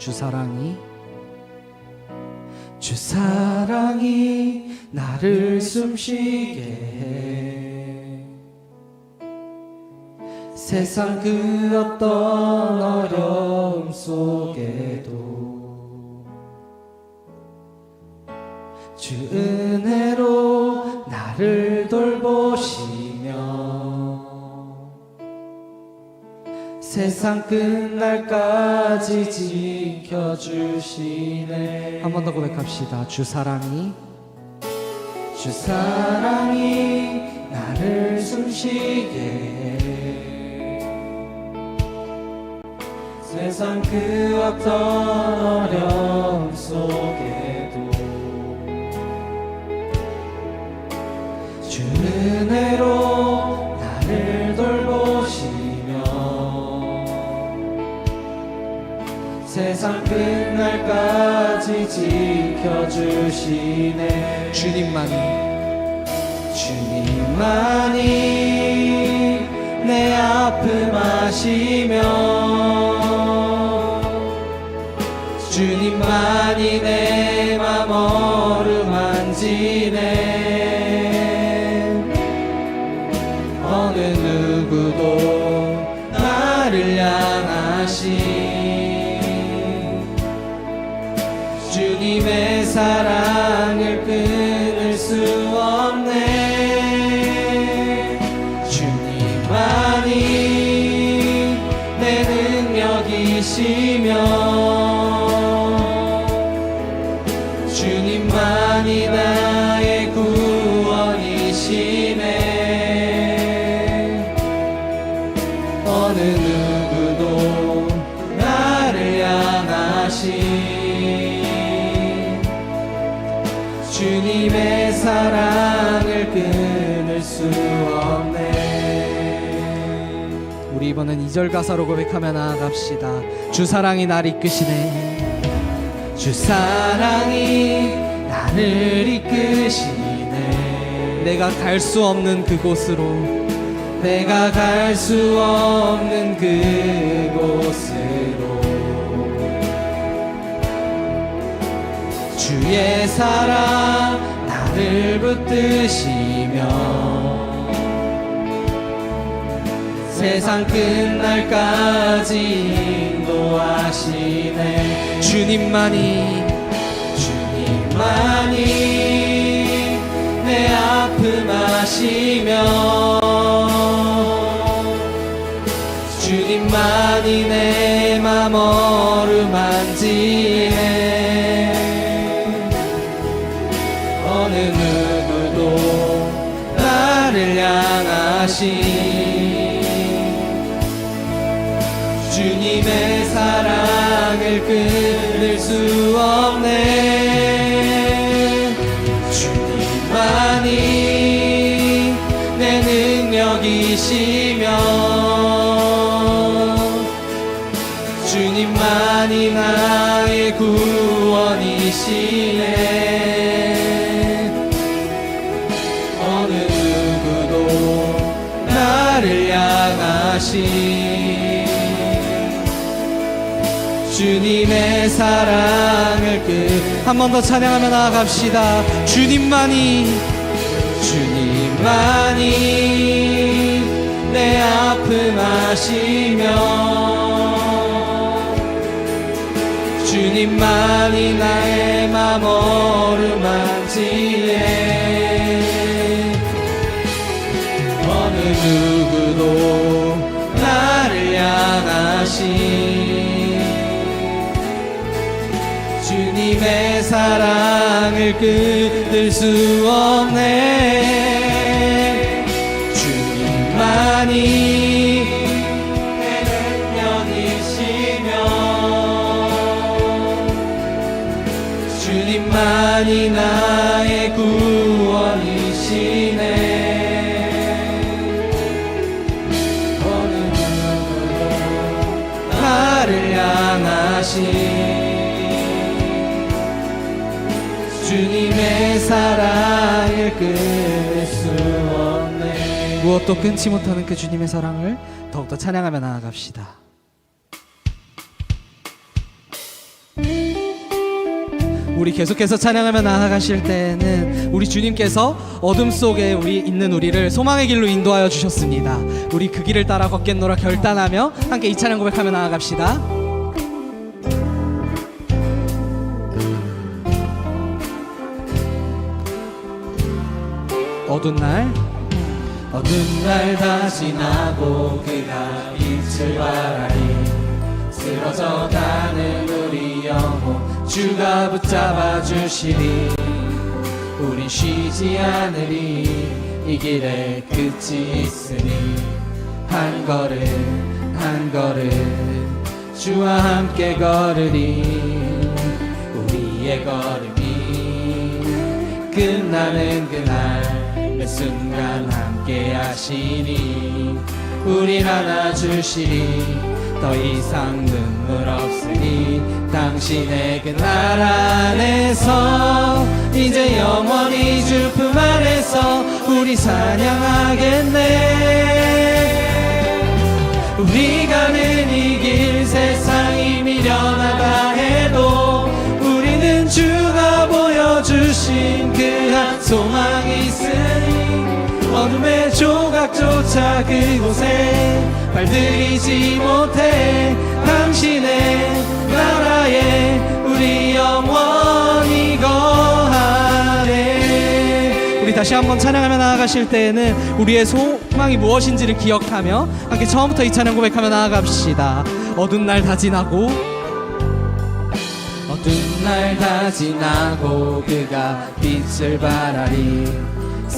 주 사랑이 주 사랑이 나를 숨쉬게 해. 세상 그 어떤 어려움 속에도 세상 끝날까지 지켜주시네. 한 번 더 고백합시다. 주 사랑이 주 사랑이 나를 숨쉬게 해. 세상 그 어떤 어려움 속에도 주 은혜로 세상 끝날까지 지켜주시네. 주님만이. 주님만이 내 아픔 아시며 주님만이 내 맘 어루 사랑 우리 이번엔 2절 가사로 고백하며 나아갑시다. 주 사랑이 날 이끄시네. 주 사랑이 나를 이끄시네. 내가 갈 수 없는 그곳으로 내가 갈 수 없는 그곳으로. 주의 사랑 나를 붙드시며 세상 끝날까지 인도하시네. 주님만이 주님만이 내 아픔 아시며 주님만이 내맘 어루만지 사랑을 끝 한 번 더 찬양하며 나아갑시다. 주님만이 주님만이 내 아픔 아시며 주님만이 나의 맘 어루만지네 어느 누구도 나를 향하신 주님의 사랑을 끊을 수 없네. 주님만이 내 능력이시며 주님만이 나의 구원이시네. 나를 향하신 무엇도 끊지 못하는 그 주님의 사랑을 더욱더 찬양하며 나아갑시다 우리 계속해서 찬양하며 나아가실 때에는 우리 주님께서 어둠 속에 우리 있는 우리를 소망의 길로 인도하여 주셨습니다. 우리 그 길을 따라 걷겠노라 결단하며 함께 이 찬양 고백하며 나아갑시다. 어두운 날? 어두운 날다 지나고 그가 빛을 발하니 쓰러져 가는 우리 영혼 주가 붙잡아 주시니 우린 쉬지 않으리 이 길에 끝이 있으니 한 걸음 한 걸음 주와 함께 걸으리 우리의 걸음이 끝나는 그날 매 순간 함께 하시니 우리 하나 주시리. 더 이상 눈물 없으니 당신의 그날 안에서 이제 영원히 주 품 안에서 우리 찬양하겠네. 우리 가 는 이길 세상이 미련하다 해도 우리는 주가 보여주신 그 한 소망이 조각조차 그곳에 발들이지 못해 당신의 나라에 우리 영원히 거하네 우리 다시 한번 찬양하며 나아가실 때에는 우리의 소망이 무엇인지를 기억하며 함께 처음부터 이 찬양 고백하며 나아갑시다. 어두운 날 다 지나고 어두운 날 다 지나고 그가 빛을 발하리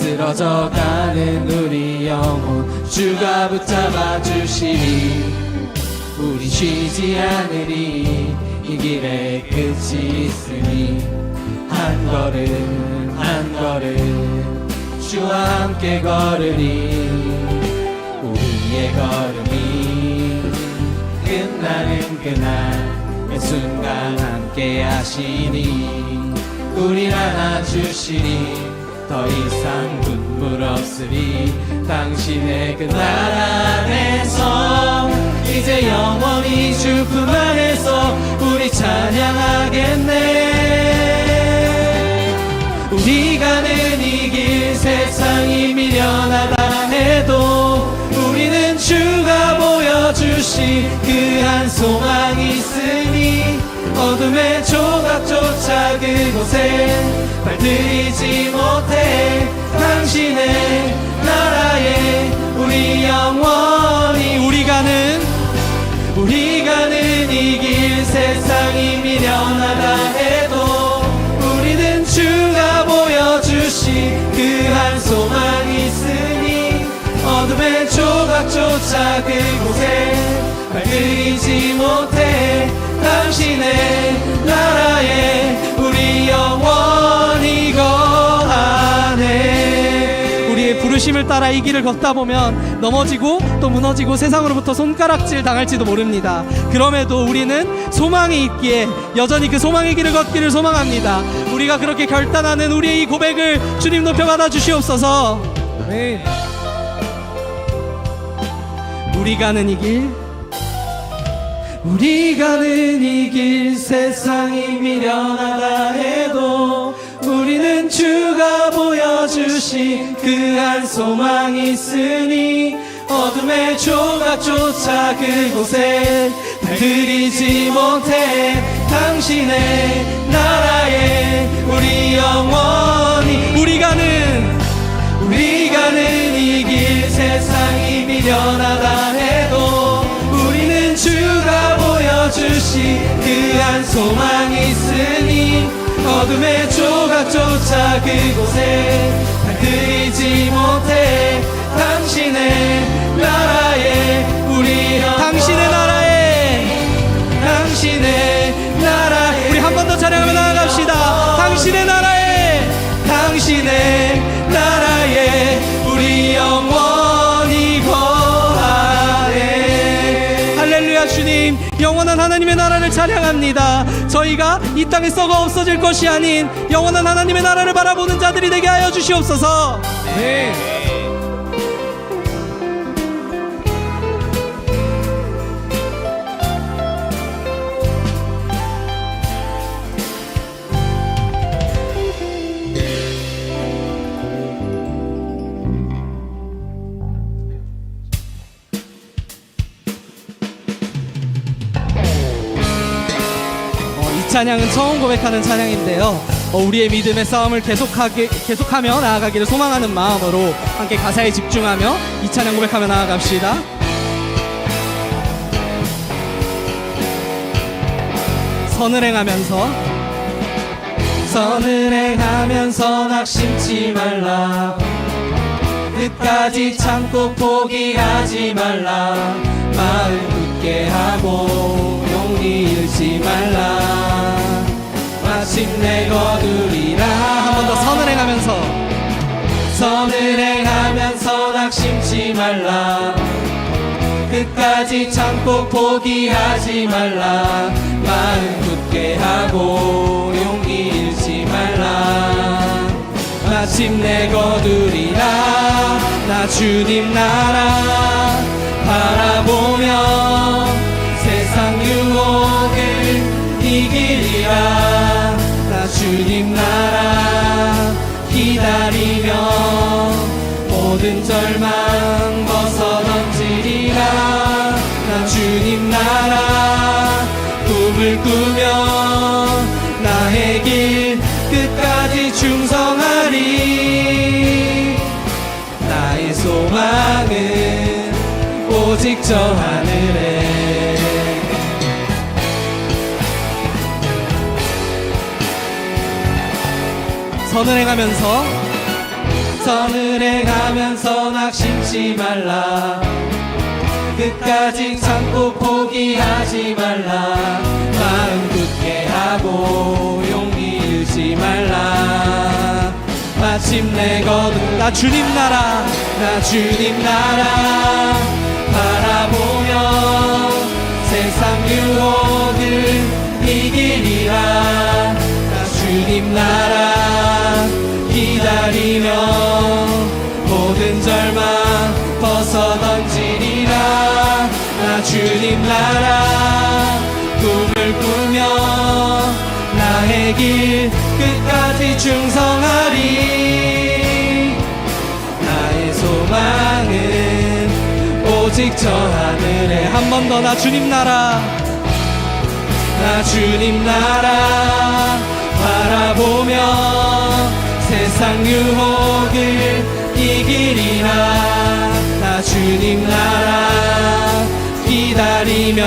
쓰러져 가는 우리 영혼 주가 붙잡아 주시니 우리 쉬지 않으리 이 길에 끝이 있으니. 한 걸음 한 걸음 주와 함께 걸으리. 우리의 걸음이 끝나는 그날 매 순간 함께 하시니. 우리 하나 주시니 더 이상 눈물 없으리. 당신의 그날 안에서 이제 영원히 주품 안에서 우리 찬양하겠네. 우리 가 는 이길 세상이 미련하다 해도 우리는 주가 보여주신 그 한 소망이 있으니 어둠의 조 각조차 그곳에 발들이지 못해 당신의 나라에 우리 영원히 우리 가는 우리 가는 이 길 세상이 미련하다 해도 우리는 주가 보여주신 그 한 소망이 있으니 어둠의 조각조차 그곳에 발들이지 못해 당신의 나라에 우리 영원히 거하네. 우리의 부르심을 따라 이 길을 걷다 보면 넘어지고 또 무너지고 세상으로부터 손가락질 당할지도 모릅니다. 그럼에도 우리는 소망이 있기에 여전히 그 소망의 길을 걷기를 소망합니다. 우리가 그렇게 결단하는 우리의 이 고백을 주님 높여 받아 주시옵소서. 우리 가는 이 길 우리 가는 이길 세상이 미련하다 해도 우리는 주가 보여주신 그 한 소망이 있으니 어둠의 조각조차 그곳에 발들이지 못해 당신의 나라에 우리 영원히 우리 가는 우리 가는 이길 세상이 미련하다 해도 주가 보여주신 그한 소망이 있으니 어둠의 조각조차 그곳에 영원한 하나님의 나라를 찬양합니다 저희가 이 땅에 썩어 없어질 것이 아닌 영원한 하나님의 나라를 바라보는 자들이 되게 하여 주시옵소서 네. 찬양은 처음 고백하는 찬양인데요. 어, 우리의 믿음의 싸움을 계속하게, 계속하며 나아가기를 소망하는 마음으로 함께 가사에 집중하며 이 찬양 고백하며 나아갑시다. 선을 행하면서 선을 행하면서 낙심치 말라 끝까지 참고 포기하지 말라 마음 굳게 하고 용기 잃지 말라 마침내 거두리라 한 번 더 선을 행하면서. 선을 행하면서 낙심치 말라. 끝까지 참고 포기하지 말라. 마음 굳게 하고 용기 잃지 말라. 마침내 거두리라 나 주님 나라. 바라보며 세상 유혹을 이기리라 저 하늘에. 선을 행하면서 선을 행하면서 낙심치 말라. 끝까지 참고 포기하지 말라. 마음 굳게 하고 용기 잃지 말라. 마침내 거둔 나 주님 나라 나 주님 나라 바라보며 세상 유혹을 이기리라. 나 주님 나라 기다리며 모든 절망 벗어 던지리라. 나 주님 나라 꿈을 꾸며 나의 길 끝까지 충성하리 오직 저 하늘에 한 번 더 나 주님 나라. 나 주님 나라. 바라보며 세상 유혹을 이기리라. 나 주님 나라. 기다리며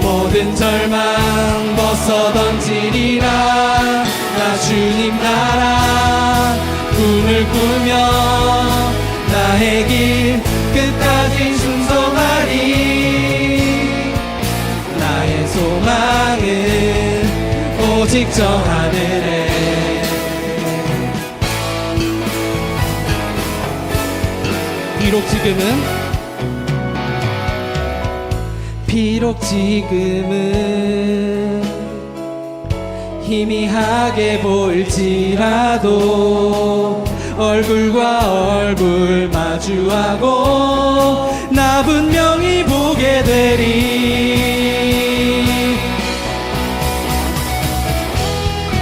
모든 절망 벗어 던지리라. 나 주님 나라. 꿈을 꾸며 나의 길 끝까지 순종하리 나의 소망은 오직 저 하늘에. 비록 지금은 비록 지금은 희미하게 보일지라도 얼굴과 얼굴 마주하고 나 분명히 보게 되리.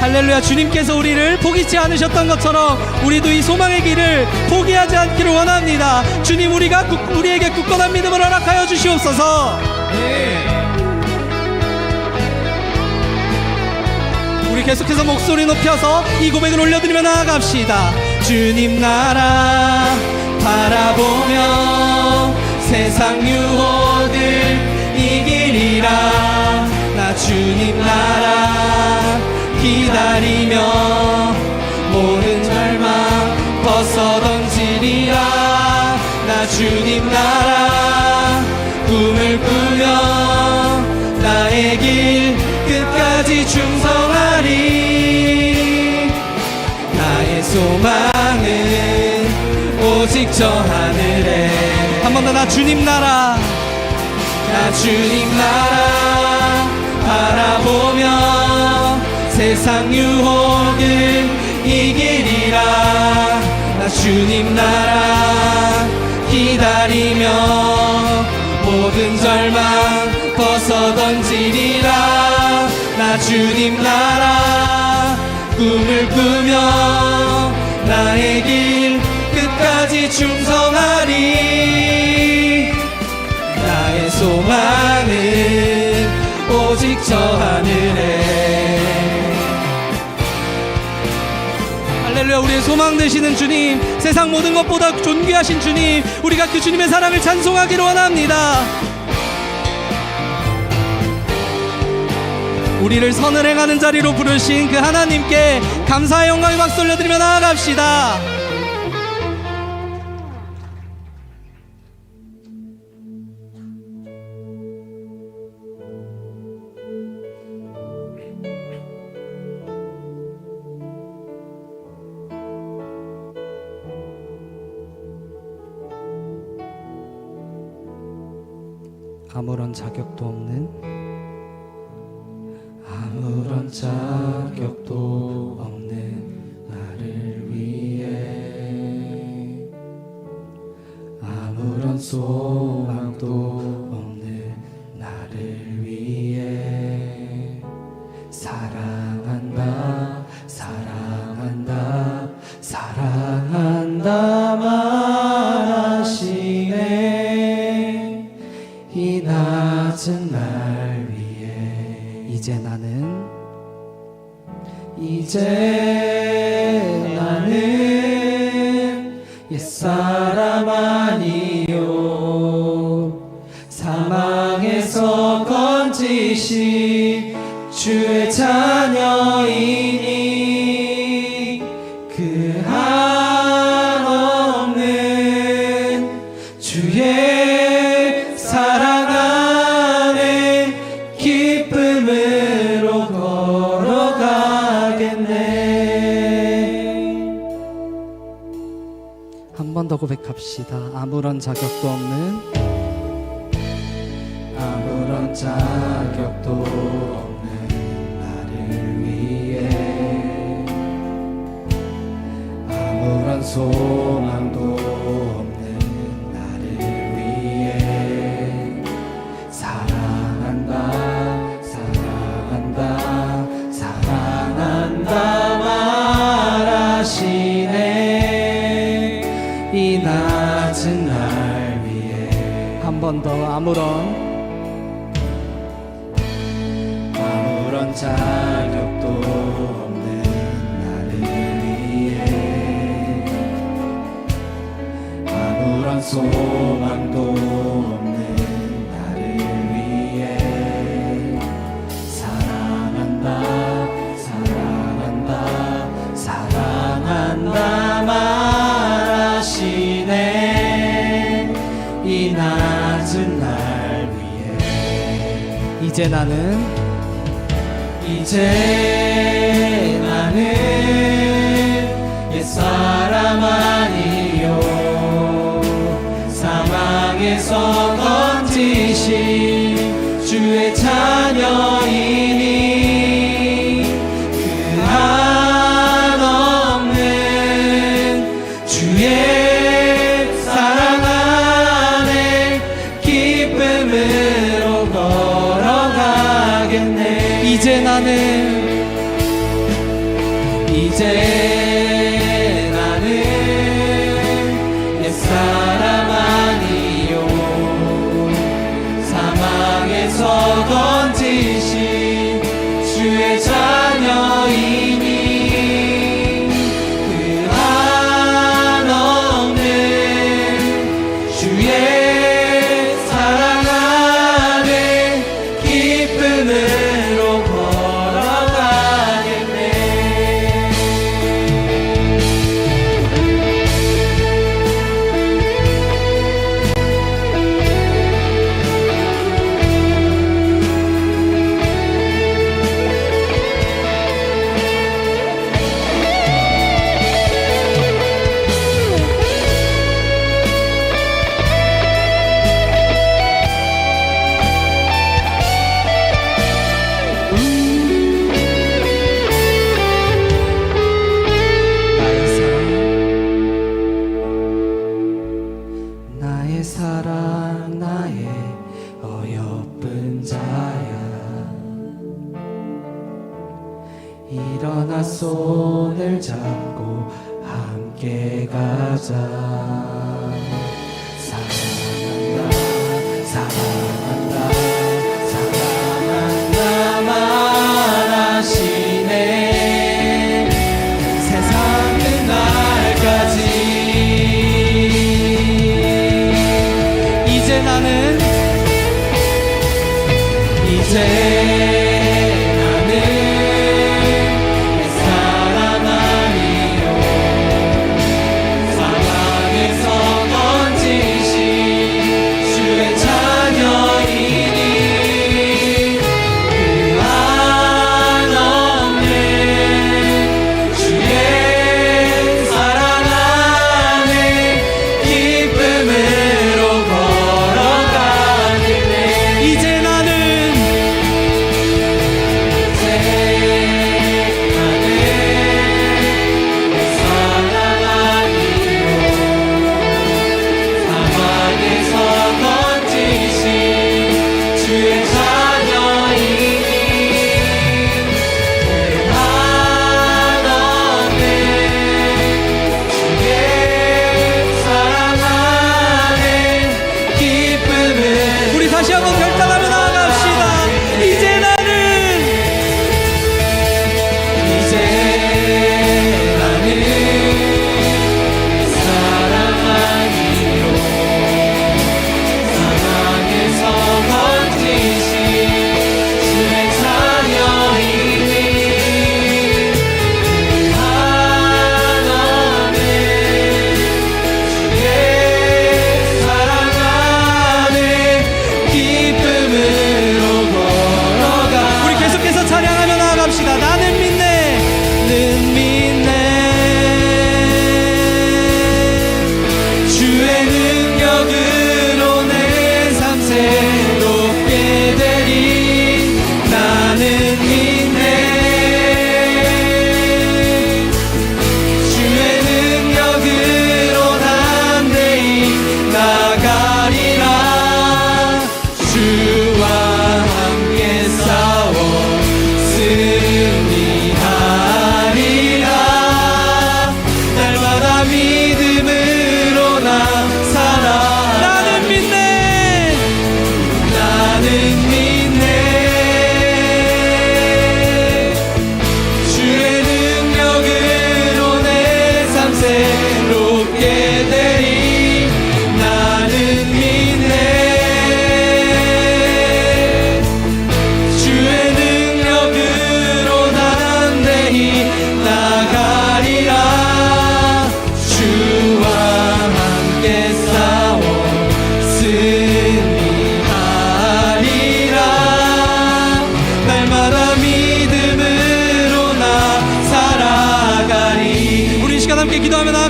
할렐루야 주님께서 우리를 포기치 않으셨던 것처럼 우리도 이 소망의 길을 포기하지 않기를 원합니다. 주님 우리가 굳- 우리에게 굳건한 믿음을 허락하여 주시옵소서. 우리 계속해서 목소리 높여서 이 고백을 올려드리며 나아갑시다 주님 나라 바라보며 세상 유혹 저 하늘에. 한 번 더 나 주님 나라. 나 주님 나라. 바라보며 세상 유혹을 이기리라. 나 주님 나라. 기다리며 모든 절망 벗어 던지리라. 나 주님 나라. 꿈을 꾸며 저 하늘에. 할렐루야 우리의 소망 되시는 주님 세상 모든 것보다 존귀하신 주님 우리가 그 주님의 사랑을 찬송하기로 원합니다. 우리를 선을 행하는 자리로 부르신 그 하나님께 감사의 영광의 박수 올려드리며 나아갑시다. 아무런 자격도 없는 아무런 자격도 이제 나는 옛사람 아니요. 사망에서 건지신 합시다. 아무런 자격도 없는 아무런 자격도 없는 나를 위해. 아무런 소망도 아무런 이제 나는 이제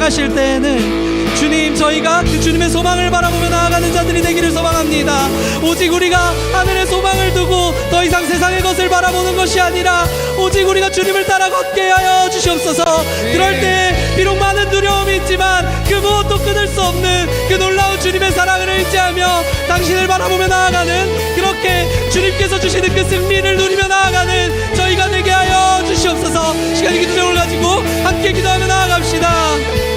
나아가실 때에는 주님 저희가 그 주님의 소망을 바라보며 나아가는 자들이 되기를 소망합니다. 오직 우리가 하늘의 소망을 두고 더 이상 세상의 것을 바라보는 것이 아니라 오직 우리가 주님을 따라 걷게 하여 주시옵소서. 그럴 때 비록 많은 두려움이 있지만 그 무엇도 끊을 수 없는 그 놀라운 주님의 사랑을 의지하며 당신을 바라보며 나아가는 그렇게 주님께서 주시는 그 승리를 누리며 나아가는 저희가 되게 하여 주시옵소서. 시간이 기도를 가지고 함께 기도하며 나아갑시다